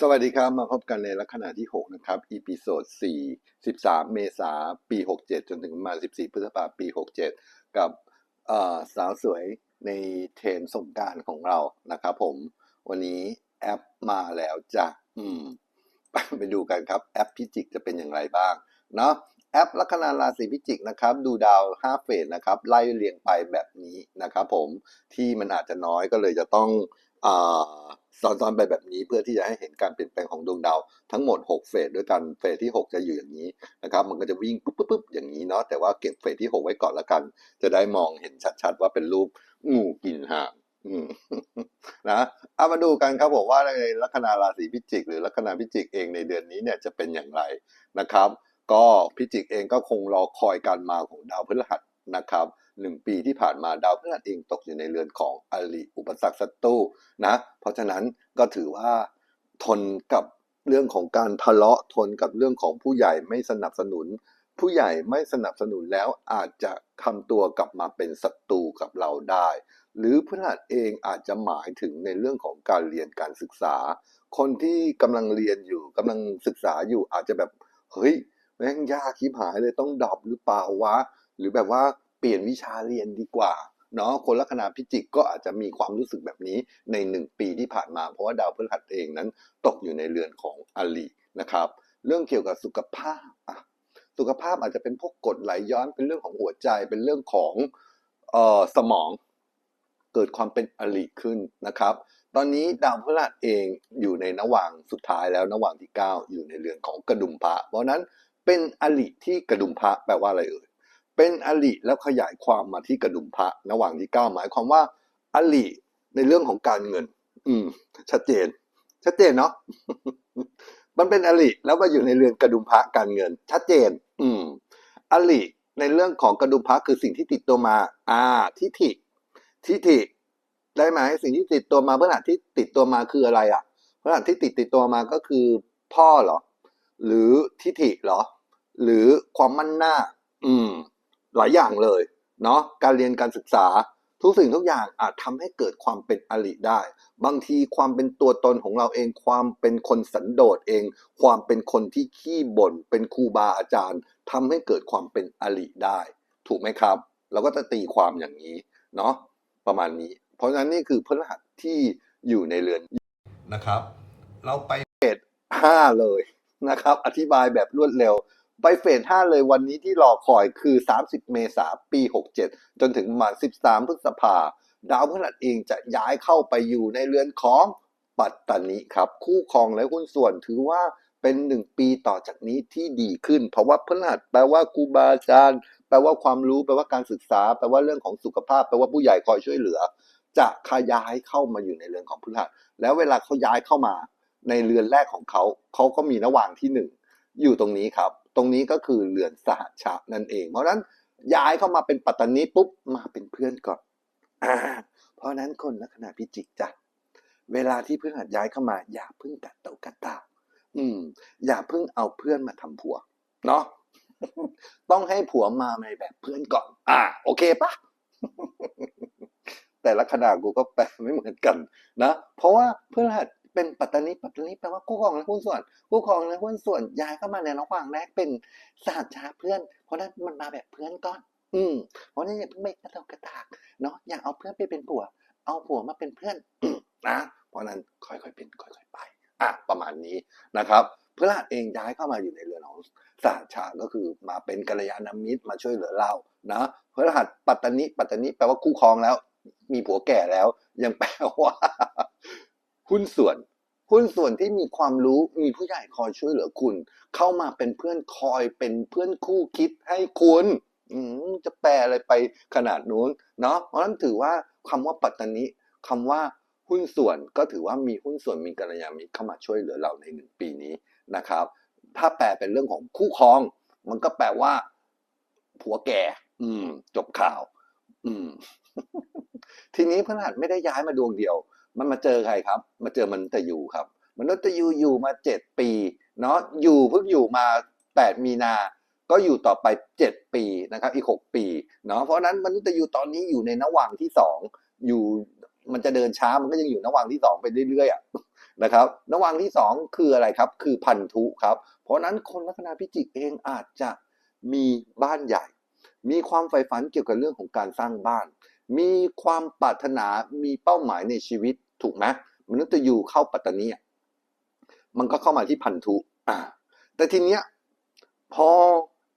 สวัสดีครับ มาพบกันในลักษณะที่ 6 นะครับ อีพิโซด4 13 เมษาปี 67 จนถึงมา 14 พฤษภาปี 67 กับสาวสวยในเทรนสงการของเรานะครับผม วันนี้แอปมาแล้วจ้ะอืมไปดูกันครับแอปพิจิกจะเป็นอย่างไรบ้าง เนาะแอปลัคนาราศีพิจิกนะครับ ดูดาว 5 เฟสนะครับ ไล่เรียงไปแบบนี้นะครับผมที่มันอาจจะน้อยก็เลยจะต้องอ่า ซ้อนๆไปแบบนี้เพื่อที่จะให้เห็นการเปลี่ยนแปลงของดวงดาวทั้งหมด 6 เฟสด้วยกันเฟสที่ 6 จะอยู่อย่างนี้นะครับมันก็จะวิ่งปุ๊บปุ๊บอย่างนี้เนาะแต่ว่าเก็บเฟสที่ 6 ไว้ก่อนละกัน จะได้มองเห็นชัดๆ ว่าเป็นรูปงูกินหางนะเอามาดูกันครับผมว่าในลัคนาราศีพิจิก หรือลัคนาพิจิกเองในเดือนนี้เนี่ยจะเป็นอย่างไรนะครับ ก็พิจิกเองก็คงรอคอยการมาของดาวพฤหัสนะครับ หนึ่งปีที่ผ่านมาดาวพฤหัสเองตกอยู่ในเรือนของอริอุปสรรคศัตรูนะ เพราะฉะนั้นก็ถือว่าทนกับเรื่องของการทะเลาะทนกับเรื่องของผู้ใหญ่ไม่สนับสนุน ผู้ใหญ่ไม่สนับสนุนแล้วอาจจะทำตัวกลับมาเป็นศัตรูกับเราได้ หรือพฤหัสเองอาจจะหมายถึงในเรื่องของการเรียนการศึกษา คนที่กำลังเรียนอยู่กำลังศึกษาอยู่อาจจะแบบเฮ้ยแม่งยากคิบหายเลยต้องดรอปหรือเปล่าวะ หรือแบบว่า เปลี่ยนวิชาเรียนดีกว่าเนาะคนลัคนาพิจิกก็อาจจะมีความรู้สึกแบบนี้ในหนึ่งปีที่ผ่านมา เพราะว่าดาวพฤหัสเองนั้นตกอยู่ในเรือนของอลีนะครับ เรื่องเกี่ยวกับสุขภาพอะสุขภาพอาจจะเป็นพวกกดไหลย้อนเป็นเรื่องของหัวใจเป็นเรื่องของเอ่อสมอง เกิดความเป็นอลิขึ้นนะครับ ตอนนี้ดาวพฤหัสเองอยู่ในนว่างสุดท้ายแล้วนว่างที่ 9 อยู่ในเรือนของกระดุมพระเพราะฉะนั้นเป็นอลิที่กระดุมพระแปลว่าอะไรเอ่ย เป็นอลิแล้วขยายความมาที่กระดุมพระนว่างที่9หมายความว่าอลิในเรื่องของการเงิน อืม ชัดเจน ชัดเจนเนาะมันเป็นอลิแล้วมาอยู่ในเรือนกระดุมพระการเงิน ชัดเจน อืมอลิในเรื่องของกระดุมพระคือสิ่งที่ติดตัวมา อ่าทิฐิทิฐิได้ไหมสิ่งที่ติดตัวมาเพื่อนที่ติดตัวมาคืออะไรอะเพื่อนที่ติดติดตัวมาก็คือ พ่อเหรอ หรือทิฐิเหรอ หรือความมั่นหน้า อืม หลายอย่างเลยเนาะการเรียนการศึกษาทุกสิ่งทุกอย่างอาจทำให้เกิดความเป็นอริได้ บางทีความเป็นตัวตนของเราเอง ความเป็นคนสันโดษเอง ความเป็นคนที่ขี้บ่นเป็นครูบาอาจารย์ทำให้เกิดความเป็นอริได้ ถูกไหมครับ เราก็จะตีความอย่างนี้เนาะประมาณนี้ เพราะฉะนั้นนี่คือพฤหัสที่อยู่ในเรือนนะครับ เราไปเฟสห้าเลยนะครับ อธิบายแบบรวดเร็ว ไปเฟสห้าเลยวันนี้ที่รอคอยคือ 30 เมษาปี 67 จนถึงประมาณ 13 พฤษภาดาวพฤหัสเองจะย้ายเข้าไปอยู่ในเรือนของปัตตานิครับ คู่ครองและหุ้นส่วนถือว่าเป็นหนึ่งปีต่อจากนี้ที่ดีขึ้น เพราะว่าพฤหัสแปลว่าครูบาอาจารย์แปลว่าความรู้แปลว่าการศึกษา แปลว่าเรื่องของสุขภาพ แปลว่าผู้ใหญ่คอยช่วยเหลือ จะขยายเข้ามาอยู่ในเรือนของพฤหัสแล้วเวลาเขาย้ายเข้ามา ในเรือนแรกของเขาเขาก็มีระหว่างที่หนึ่งอยู่ตรงนี้ครับ ตรงนี้ก็คือเรือนสหชานั่นเอง เพราะนั้นย้ายเข้ามาเป็นปัตตานีปุ๊บมาเป็นเพื่อนก่อนอเพราะนั้นคนลัคนาพิจิกจ้ะเวลาที่เพื่อนหัดย้ายเข้ามา อย่าเพิ่งกัดเตากัดตาอืม อย่าเพิ่งเอาเพื่อนมาทำผัว เนาะต้องให้ผัวมาในแบบเพื่อนก่อน อ่า โอเคปะแต่ละขนาดกูก็แปลไม่เหมือนกันนะ เพราะว่าเพื่อนหัด เป็นปัตตานีปัตตานีแปลว่าคู่ครองและหุ้นส่วนคู่ครองและหุ้นส่วนย้ายเข้ามาในระหว่างแรกเป็นสหชาเพื่อน เพราะนั้นมันมาแบบเพื่อนก่อน อืมเพราะนั้นอย่าเพิ่งไปกระตกกระตากเนาะอย่าเอาเพื่อนไปเป็นผัว เอาผัวมาเป็นเพื่อนนะเพราะนั้นค่อยๆเป็นค่อยๆไปอะประมาณนี้นะครับพฤหัสเองย้ายเข้ามาอยู่ในเรือนของสหชาก็คือมาเป็นกัลยาณมิตรมาช่วยเหลือเรานะพฤหัสปัตตานิปัตตานิแปลว่าคู่ครองแล้ว มีผัวแก่แล้ว ยังแปลว่า หุ้นส่วน หุ้นส่วนที่มีความรู้มีผู้ใหญ่คอยช่วยเหลือคุณ เข้ามาเป็นเพื่อนคอยเป็นเพื่อนคู่คิดให้คุณจะแปลอะไรไปขนาดนู้นเนาะเพราะฉะนั้นถือว่าคำว่าปัตตานิคำว่าหุ้นส่วนก็ถือว่ามีหุ้นส่วนมีกัลยาณมิตรเข้ามาช่วยเหลือเราในหนึ่งปีนี้นะครับ ถ้าแปลเป็นเรื่องของคู่ครอง มันก็แปลว่า ผัวแก่ อืม จบข่าว อืม ทีนี้พฤหัสไม่ได้ย้ายมาดวงเดียว มันมาเจอใครครับ มาเจอมันตะยูครับมนุษย์ตะยูอยู่มาเจ็ดปีเนาะอยู่เพิ่งอยู่มาแปดมีนา ก็อยู่ต่อไปเจ็ดปีนะครับอีกหกปีเนาะเพราะนั้นมนุษย์ตะยูตอนนี้อยู่ในนว่างที่สองอยู่มันจะเดินช้ามันก็ยังอยู่นว่างที่สองไปเรื่อยๆอะนะครับระหว่างที่สองคืออะไรครับ คือพันธุครับ เพราะฉะนั้นคนลัคนาพิจิกเองอาจจะมีบ้านใหญ่ มีความใฝ่ฝันเกี่ยวกับเรื่องของการสร้างบ้าน มีความปรารถนามีเป้าหมายในชีวิต ถูกไหมมนุษย์ยูเข้าปัตตานีมันก็เข้ามาที่พันธุแต่ทีเนี้ยพอ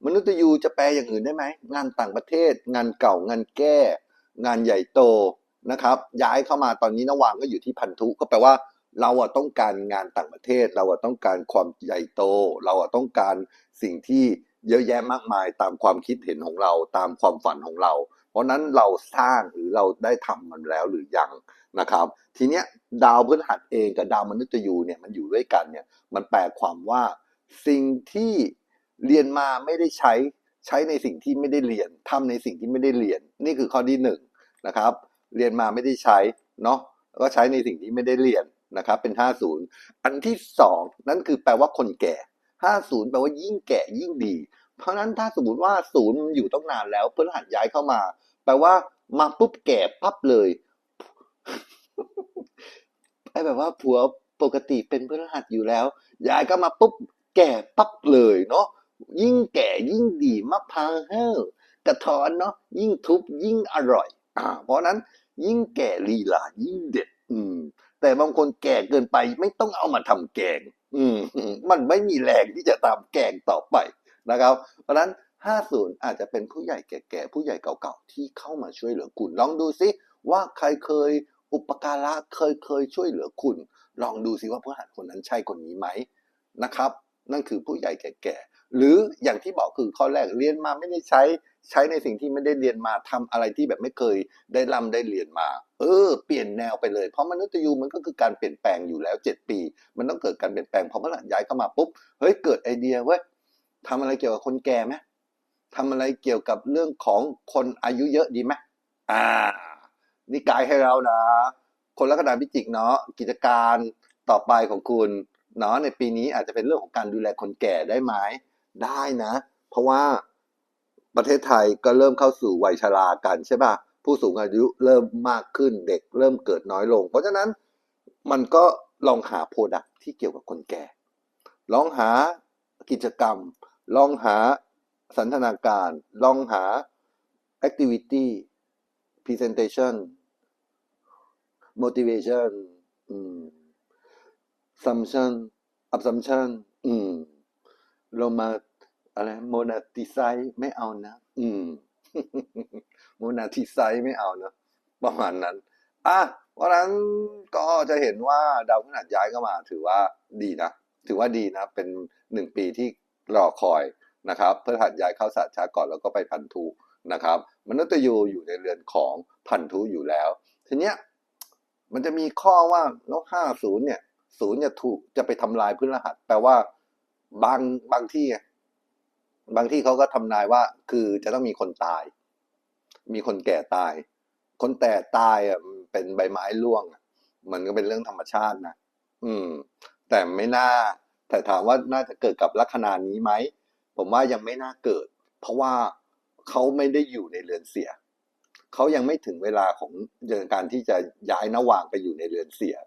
มนุษย์ยูจะแปลอย่างอื่นได้ไหมงานต่างประเทศ งานเก่างานแก้ งานใหญ่โตนะครับ ย้ายเข้ามาตอนนี้นวางก็อยู่ที่พันธุก็แปลว่า เราอะต้องการงานต่างประเทศ เราอะต้องการความใหญ่โต เราอะต้องการสิ่งที่เยอะแยะมากมายตามความคิดเห็นของเราตามความฝันของเรา เพราะนั้นเราสร้างหรือเราได้ทำมันแล้วหรือยัง นะครับ ทีเนี้ยดาวพฤหัสเองกับดาวมนุษย์ยูเนี่ยมันอยู่ด้วยกันเนี่ยมันแปลความว่าสิ่งที่เรียนมาไม่ได้ใช้ใช้ในสิ่งที่ไม่ได้เรียนทำในสิ่งที่ไม่ได้เรียน นี่คือข้อที่หนึ่งนะครับเรียนมาไม่ได้ใช้เนาะแล้วก็ใช้ในสิ่งที่ไม่ได้เรียนนะครับเป็น 50 อันที่สองนั่นคือแปลว่าคนแก่ 50 แปลว่ายิ่งแก่ยิ่งดี เพราะนั้นถ้าสมมติว่าศูนย์อยู่ต้องนานแล้วพฤหัสย้ายเข้ามา แปลว่ามาปุ๊บแก่ปั๊บเลย ไอ้แบบว่าผัวปกติเป็นพฤหัสอยู่แล้ว ยายก็มาปุ๊บแก่ปั๊บเลยเนาะยิ่งแก่ยิ่งดีมะพร้าวเฮ้อกระท้อนเนาะยิ่งทุบยิ่งอร่อย อ่า เพราะนั้นยิ่งแก่ลีลายิ่งเด็ด อืม แต่บางคนแก่เกินไปไม่ต้องเอามาทำแกง อืม มันไม่มีแรงที่จะทำแกงต่อไปนะครับ เพราะฉะนั้น50 อาจจะเป็นผู้ใหญ่แก่ๆผู้ใหญ่เก่าๆที่เข้ามาช่วยเหลือคุณลองดูซิว่าใครเคย อุปการะเคยเคยช่วยเหลือคุณ ลองดูซิว่าผู้หันคนนั้นใช่คนนี้ไหมนะครับ นั่นคือผู้ใหญ่แก่ๆหรืออย่างที่บอกคือข้อแรกเรียนมาไม่ได้ใช้ใช้ในสิ่งที่ไม่ได้เรียนมาทำอะไรที่แบบไม่เคยได้ร่ำได้เรียนมา เออ เปลี่ยนแนวไปเลย เพราะมนุษย์ยูมันก็คือการเปลี่ยนแปลงอยู่แล้ว 7 ปี มันต้องเกิดการเปลี่ยนแปลงพอพระหลานย้ายเข้ามาปุ๊บเฮ้ยเกิดไอเดียเว้ยทำอะไรเกี่ยวกับคนแก่ไหมทำอะไรเกี่ยวกับเรื่องของคนอายุเยอะดีไหมอ่า นี่กายให้เรานะ คนลัคนาพิจิกเนาะกิจการต่อไปของคุณเนาะในปีนี้อาจจะเป็นเรื่องของการดูแลคนแก่ได้ไหมได้นะ เพราะว่าประเทศไทยก็เริ่มเข้าสู่วัยชรากันใช่ป่ะผู้สูงอายุเริ่มมากขึ้นเด็กเริ่มเกิดน้อยลง เพราะฉะนั้นมันก็ลองหาโปรดักที่เกี่ยวกับคนแก่ ลองหากิจกรรม ลองหาสันทนาการ ลองหา activity presentation motivation อืม assumption assumption อืมเรามาอะไร monetize ไม่เอานะ อืม monetize ไม่เอานะประมาณนั้น อะเพราะฉะนั้นก็จะเห็นว่าดาวพฤหัสย้ายเข้ามา ถือว่าดีนะ ถือว่าดีนะ เป็นหนึ่งปีที่รอคอยนะครับพฤหัสย้ายเข้าสัตว์ช้าก่อนแล้วก็ไปพันธุนะครับมนุษย์ยูอยู่ในเรือนของพันธุอยู่แล้ว ทีเนี้ย มันจะมีข้อว่าแล้วห้าศูนย์เนี่ยศูนย์จะถูกจะไปทำลายพฤหัส แปลว่าบางบางที่ บางที่เขาก็ทำนายว่า คือจะต้องมีคนตาย มีคนแก่ตาย คนแต่ตายอะเป็นใบไม้ร่วงมันก็เป็นเรื่องธรรมชาตินะอืม แต่ไม่น่า แต่ถามว่าน่าจะเกิดกับลัคนานี้ไหม ผมว่ายังไม่น่าเกิด เพราะว่าเขาไม่ได้อยู่ในเรือนเสีย เขายังไม่ถึงเวลาของเรื่องการที่จะย้ายนวางไปอยู่ในเรือนเสีย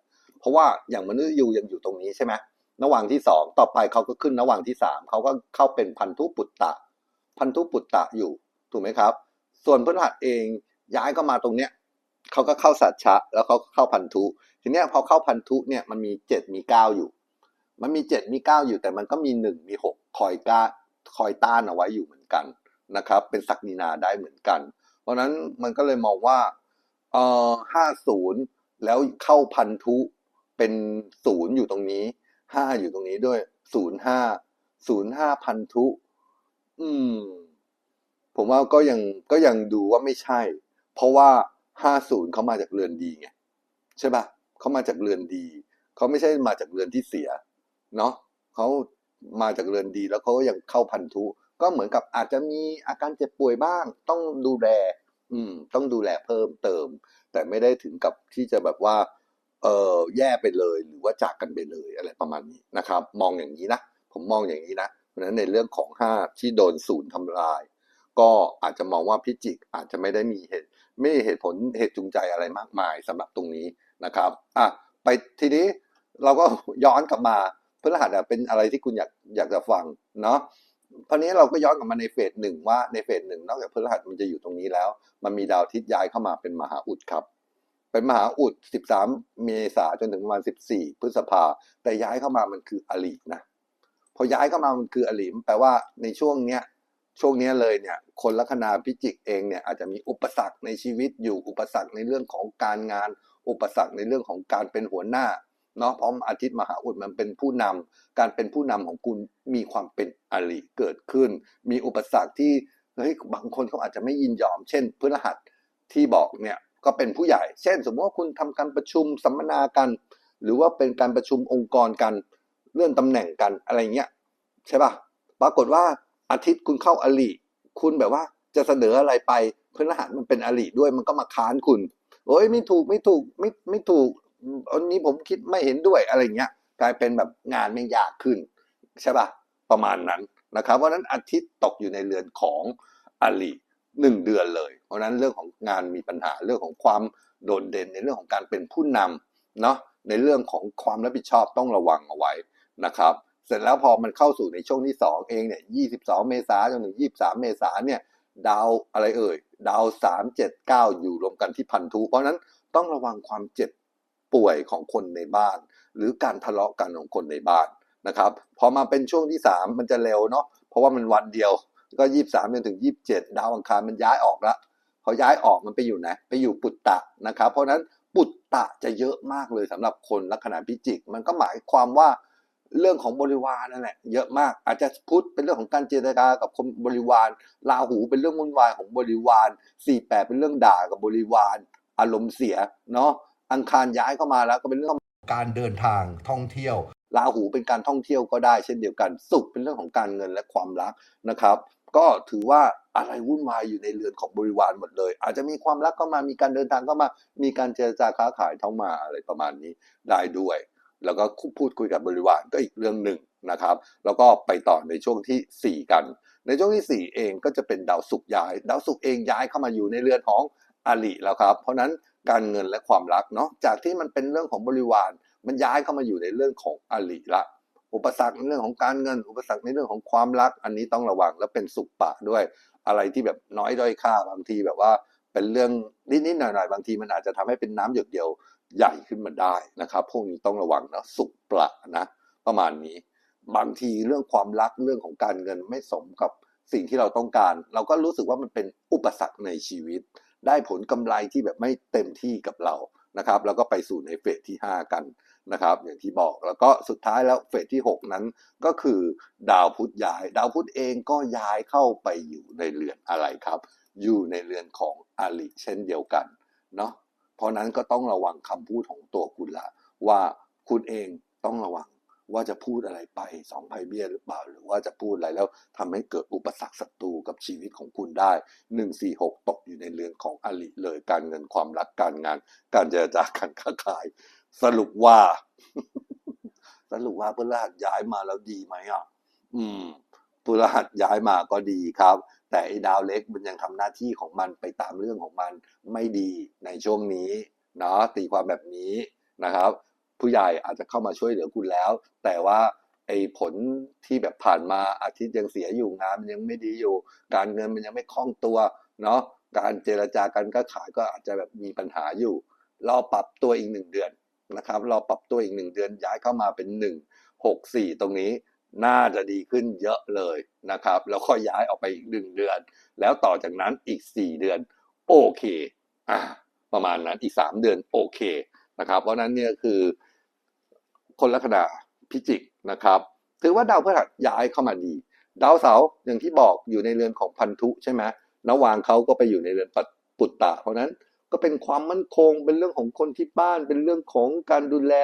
เพราะว่าอย่างมนุษย์ยูยังอยู่ตรงนี้ใช่ไหมนวางที่สองต่อไปเขาก็ขึ้นนวางที่สามเขาก็เข้าเป็นพันธุปุตตะ พันธุปุตตะอยู่ถูกไหมครับ ส่วนพฤหัสเองย้ายก็มาตรงเนี้ยเขาก็เข้าสัจฉะแล้วเขาเข้าพันธุ ทีเนี้ยพอเข้าพันธุเนี่ยมันมีเจ็ดมีเก้าอยู่ มันมีเจ็ดมีเก้าอยู่แต่มันก็มีหนึ่งมีหกคอยก้าคอยต้านเอาไว้อยู่เหมือนกันนะครับ เป็นศักดินาได้เหมือนกัน เพราะนั้นมันก็เลยมองว่าเอ่อห้าศูนย์แล้วเข้าพันธุเป็นศูนย์อยู่ตรงนี้ห้าอยู่ตรงนี้ด้วยศูนย์ห้าศูนย์ห้าพันธุ อืม ผมว่าก็ยังก็ยังดูว่าไม่ใช่ เพราะว่าห้าศูนย์เขามาจากเรือนดีไงใช่ปะเขามาจากเรือนดีเขาไม่ใช่มาจากเรือนที่เสีย เนาะเขามาจากเรือนดีแล้วเขาก็ยังเข้าพันธุ ก็เหมือนกับอาจจะมีอาการเจ็บป่วยบ้าง ต้องดูแลอืม ต้องดูแลเพิ่มเติม แต่ไม่ได้ถึงกับที่จะแบบว่า เออแย่ไปเลยหรือว่าจากกันไปเลยอะไรประมาณนี้นะครับ มองอย่างนี้นะผมมองอย่างนี้นะเพราะฉะนั้นในเรื่องของห้าที่โดนศูนย์ทำลาย ก็อาจจะมองว่าพิจิกอาจจะไม่ได้มีเหตุ ไม่มีเหตุผลเหตุจูงใจอะไรมากมายสำหรับตรงนี้นะครับอะไปทีนี้เราก็ย้อนกลับมาพฤหัสเป็นอะไรที่คุณอยากอยากจะฟังเนาะ ตอนนี้เราก็ย้อนกลับมาในเฟสหนึ่งว่าในเฟสหนึ่งนอกจากพฤหัสมันจะอยู่ตรงนี้แล้ว มันมีดาวอาทิตย้ายเข้ามาเป็นมหาอุดครับ เป็นมหาอุด 13 เมษาจนถึงประมาณ 14 พฤษภา แต่ย้ายเข้ามามันคืออลีนะพอย้ายเข้ามามันคืออลีมแปลว่าในช่วงเนี้ยช่วงเนี้ยเลยเนี่ยคนลัคนาพิจิกเองเนี่ยอาจจะมีอุปสรรคในชีวิตอยู่อุปสรรคในเรื่องของการงาน อุปสรรคในเรื่องของการเป็นหัวหน้า เนาะพราะอาทิตย์มหาอุดมันเป็นผู้นำการเป็นผู้นำของคุณมีความเป็นอริเกิดขึ้น มีอุปสรรคที่เฮ้ยบางคนเขาอาจจะไม่ยินยอม เช่นพฤหัสที่บอกเนี่ยก็เป็นผู้ใหญ่ เช่น สมมติว่าคุณทำการประชุมสัมมนากัน หรือว่าเป็นการประชุมองค์กรกันเลื่อนตำแหน่งกันอะไรเงี้ยใช่ป่ะปรากฏว่าอาทิตย์คุณเข้าอริคุณแบบว่าจะเสนออะไรไปพฤหัสมันเป็นอริด้วยมันก็มาค้านคุณโอ้ยไม่ถูกไม่ถูกไม่ไม่ถูก อันนี้ผมคิดไม่เห็นด้วยอะไรเงี้ยกลายเป็นแบบงานไม่ยากขึ้นใช่ป่ะประมาณนั้นนะครับ เพราะนั้นอาทิตย์ตกอยู่ในเรือนของอลีหนึ่งเดือนเลย เพราะนั้นเรื่องของงานมีปัญหาเรื่องของความโดดเด่นในเรื่องของการเป็นผู้นำเนาะในเรื่องของความรับผิดชอบต้องระวังเอาไว้นะครับ เสร็จแล้วพอมันเข้าสู่ในช่วงที่ 2 เองเนี่ย 22 เมษายนจนถึง 23 เมษายนเนี่ยดาวอะไรเอ่ย ดาว 3 7 9 อยู่รวมกันที่พันธุ เพราะนั้นต้องระวังความเจ็บ ป่วยของคนในบ้าน หรือการทะเลาะกันของคนในบ้านนะครับพอมาเป็นช่วงที่ 3 มันจะเร็วเนาะเพราะว่ามันวันเดียวก็23จนถึง27ดาวอังคารมันย้ายออกละพอย้ายออกมันไปอยู่ไหนไปอยู่ปุตตะนะครับ เพราะนั้นปุตตะจะเยอะมากเลยสำหรับคนลัคนาพิจิก มันก็หมายความว่าเรื่องของบริวารนั่นแหละเยอะมากอาจจะพุทธเป็นเรื่องของการเจรจากับคนบริวารราหูเป็นเรื่องวุ่นวายของบริวาร48เป็นเรื่องด่ากับบริวารอารมณ์เสียเนาะ อังคารย้ายเข้ามาแล้วก็เป็นเรื่องการเดินทางท่องเที่ยวราหูเป็นการท่องเที่ยวก็ได้เช่นเดียวกันสุขเป็นเรื่องของการเงินและความรักนะครับ ก็ถือว่าอะไรวุ่นวายอยู่ในเรือนของบริวารหมดเลย อาจจะมีความรักเข้ามามีการเดินทางเข้ามา มีการเจรจาค้าขายเข้ามาอะไรประมาณนี้ได้ด้วย แล้วก็พูดคุยกับบริวารก็อีกเรื่องหนึ่งนะครับ แล้วก็ไปต่อในช่วงที่ 4 กัน ในช่วงที่ 4 เองก็จะเป็นดาวศุกร์ย้าย ดาวศุกร์เองย้ายเข้ามาอยู่ในเรือนของอลิแล้วครับ เพราะฉะนั้น การเงินและความรักเนาะจากที่มันเป็นเรื่องของบริวาร มันย้ายเข้ามาอยู่ในเรื่องของอลิละอุปสรรคในเรื่องของการเงิน อุปสรรคในเรื่องของความรัก อันนี้ต้องระวังและเป็นสุขปะด้วย อะไรที่แบบน้อยด้อยค่าบางทีแบบว่าเป็นเรื่องนิดๆหน่อยๆบางทีมันอาจจะทำให้เป็นน้ำหยดเดียวใหญ่ขึ้นมาได้นะครับพวกนี้ต้องระวังนะสุขปละนะประมาณนี้ บางทีเรื่องความรักเรื่องของการเงินไม่สมกับสิ่งที่เราต้องการ เราก็รู้สึกว่ามันเป็นอุปสรรคในชีวิต ได้ผลกำไรที่แบบไม่เต็มที่กับเรานะครับ แล้วก็ไปสู่ในเฟสที่ 5 กันนะครับ อย่างที่บอกแล้วก็สุดท้ายแล้วเฟสที่ 6 นั้นก็คือดาวพุธย้าย ดาวพุธเองก็ย้ายเข้าไปอยู่ในเรือนอะไรครับ อยู่ในเรือนของอลิเช่นเดียวกันเนาะเพราะนั้นก็ต้องระวังคำพูดของตัวคุณละว่าคุณเองต้องระวัง ว่าจะพูดอะไรไปสองไพ่เบี้ยหรือเปล่า หรือว่าจะพูดอะไรแล้วทำให้เกิดอุปสรรคศัตรูกับชีวิตของคุณได้หนึ่งสี่หกตกอยู่ในเรือนของอลิเลย การเงินความรักการงาน การเจรจาการค้าขาย สรุปว่า สรุปว่าพฤหัสย้ายมาแล้วดีไหมอะอืมพฤหัสย้ายมาก็ดีครับ แต่ไอ้ดาวเล็กมันยังทำหน้าที่ของมันไปตามเรื่องของมันไม่ดีในช่วงนี้เนาะตีความแบบนี้นะครับ ผู้ใหญ่อาจจะเข้ามาช่วยเหลือคุณแล้ว แต่ว่าไอ้ผลที่แบบผ่านมาอาทิตย์ยังเสียอยู่งานมันยังไม่ดีอยู่ การเงินมันยังไม่คล่องตัวเนาะการเจรจาการค้าขายก็อาจจะแบบมีปัญหาอยู่รอปรับตัวอีกหนึ่งเดือนนะครับรอปรับตัวอีกหนึ่งเดือนย้ายเข้ามาเป็นหนึ่งหกสี่ตรงนี้น่าจะดีขึ้นเยอะเลยนะครับ แล้วก็ย้ายออกไปอีกหนึ่งเดือน แล้วต่อจากนั้นอีกสี่เดือน โอเคอ่าประมาณนั้นอีกสามเดือนโอเคนะครับ เพราะนั้นเนี่ยคือ คนลัคนาพิจิกนะครับ ถือว่าดาวพฤหัสย้ายเข้ามาดี ดาวเสาร์อย่างที่บอกอยู่ในเรือนของพันธุใช่ไหมนวางเขาก็ไปอยู่ในเรือนปัตปุตตะ เพราะนั้นก็เป็นความมั่นคง เป็นเรื่องของคนที่บ้าน เป็นเรื่องของการดูแล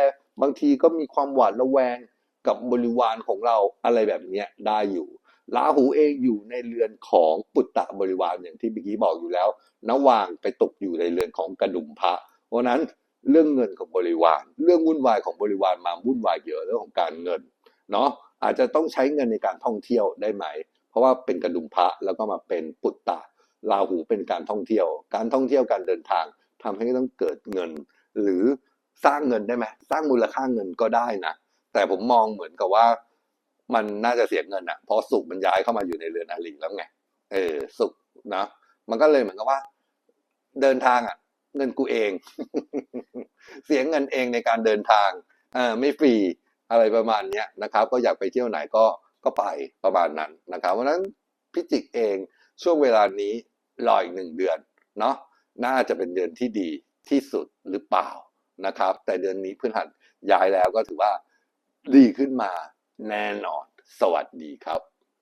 บางทีก็มีความหวาดระแวงกับบริวารของเราอะไรแบบนี้ได้อยู่ราหูเองอยู่ในเรือนของปุตตะบริวารอย่างที่เมื่อกี้บอกอยู่แล้วนวางไปตกอยู่ในเรือนของกระดุมพระ เพราะนั้น เรื่องเงินของบริวาร เรื่องวุ่นวายของบริวารมาวุ่นวายเยอะเรื่องของการเงินเนาะอาจจะต้องใช้เงินในการท่องเที่ยวได้ไหม เพราะว่าเป็นกระดุมพระแล้วก็มาเป็นปุตตะราหูเป็นการท่องเที่ยว การท่องเที่ยวการเดินทางทำให้ต้องเกิดเงิน หรือสร้างเงินได้ไหมสร้างมูลค่าเงินก็ได้นะแต่ผมมองเหมือนกับว่า มันน่าจะเสียเงินอะเพราะสุขมันย้ายเข้ามาอยู่ในเรือนอาลีแล้วไงเออสุขนะมันก็เลยเหมือนกับว่า เดินทางอะ เงินกูเอง เสียเงินเองในการเดินทางเออไม่ฟรีอะไรประมาณเนี้ยนะครับ ก็อยากไปเที่ยวไหนก็ก็ไปประมาณนั้นนะครับเพราะนั้นพิจิกเองช่วงเวลานี้รออีกหนึ่งเดือนเนาะน่าจะเป็นเดือนที่ดีที่สุดหรือเปล่านะครับ แต่เดือนนี้พฤหัสย้ายแล้วก็ถือว่าดีขึ้นมาแน่นอน สวัสดีครับ